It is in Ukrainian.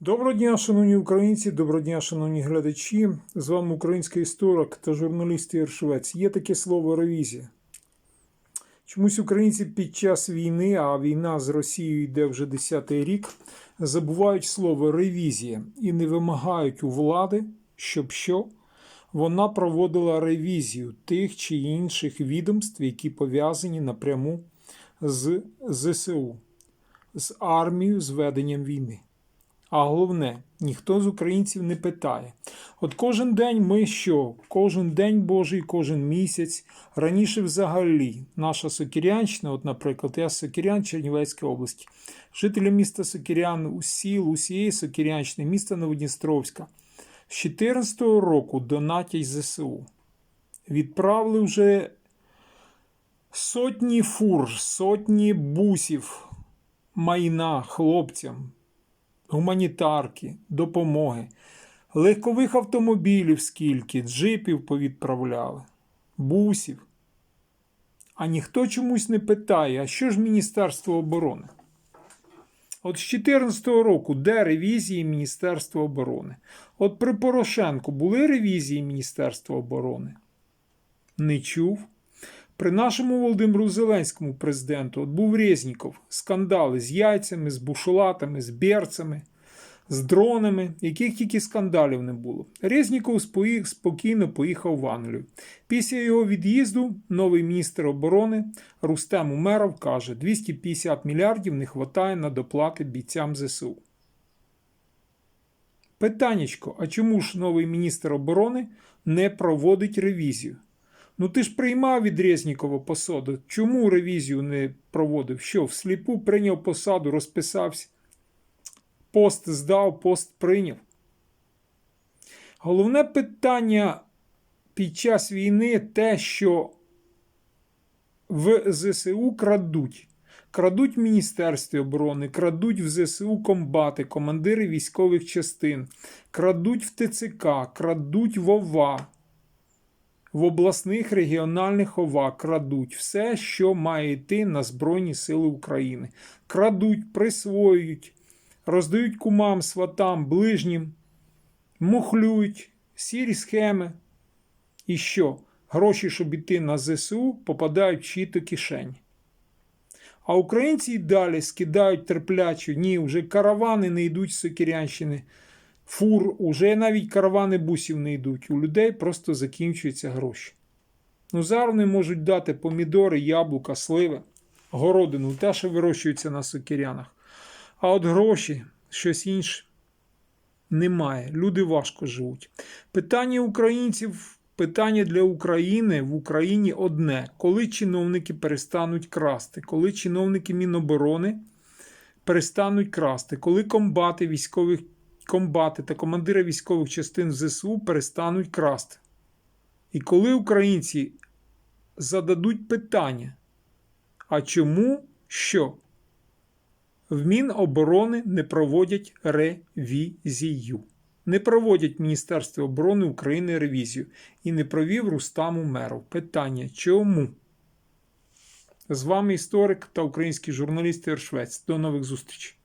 Доброго дня, шановні українці, доброго дня, шановні глядачі. З вами український історик та журналіст Ігор Швець. Є таке слово ревізія. Чомусь українці під час війни, а війна з Росією йде вже 10-й рік, забувають слово ревізія і не вимагають у влади, щоб що вона проводила ревізію тих чи інших відомств, які пов'язані напряму з ЗСУ, з армією, з веденням війни. А головне, ніхто з українців не питає. От кожен день ми що? Кожен день Божий, кожен місяць. Раніше взагалі наша Сокірянщина, от, наприклад, я з Сокірян Чернівецької області, жителі міста Сокірян, у сіл, усієї Сокірянщини, міста Новодністровська, з 2014 року донатять ЗСУ. Відправили вже сотні фур, сотні бусів майна хлопцям гуманітарки, допомоги, легкових автомобілів скільки, джипів повідправляли, бусів. А ніхто чомусь не питає, а що ж Міністерство оборони? От з 2014 року, де ревізії Міністерства оборони? От при Порошенку були ревізії Міністерства оборони? Не чув. При нашому Володимиру Зеленському президенту от був Резніков, скандали з яйцями, з бушолатами, з берцями, з дронами, яких тільки скандалів не було. Резніков спокійно поїхав в Англію. Після його від'їзду новий міністр оборони Рустем Умеров каже, 250 мільярдів не вистачає на доплати бійцям ЗСУ. Питаннячко, а чому ж новий міністр оборони не проводить ревізію? Ну ти ж приймав від Резнікова посаду. Чому ревізію не проводив? Що, всліпу прийняв посаду, розписався? Пост здав, пост прийняв. Головне питання під час війни те, що в ЗСУ крадуть. Крадуть в Міністерстві оборони, крадуть в ЗСУ комбати, командири військових частин, крадуть в ТЦК, крадуть в ОВА в обласних регіональних ОВА крадуть все, що має йти на Збройні Сили України. Крадуть, присвоюють, роздають кумам, сватам, ближнім, мухлюють, сірі схеми. І що? Гроші, щоб іти на ЗСУ, попадають в чиї-то кишені. А українці й далі скидають терплячу. Ні, вже каравани не йдуть з Сокірянщини фур, уже навіть каравани бусів не йдуть. У людей просто закінчуються гроші. Ну, зараз вони можуть дати помідори, яблука, сливи, городину, те, що вирощується на сокирянах. А от гроші, щось інше немає. Люди важко живуть. Питання українців, питання для України в Україні одне: коли чиновники перестануть красти, коли чиновники Міноборони перестануть красти, коли комбати військових комбати та командири військових частин ЗСУ перестануть красти. І коли українці зададуть питання, а чому що? В Міноборони не проводять ревізію. Не проводять Міністерство оборони України ревізію і не провів Рустам Умеров. Питання чому? З вами історик та український журналіст Ігор Швець. До нових зустрічей.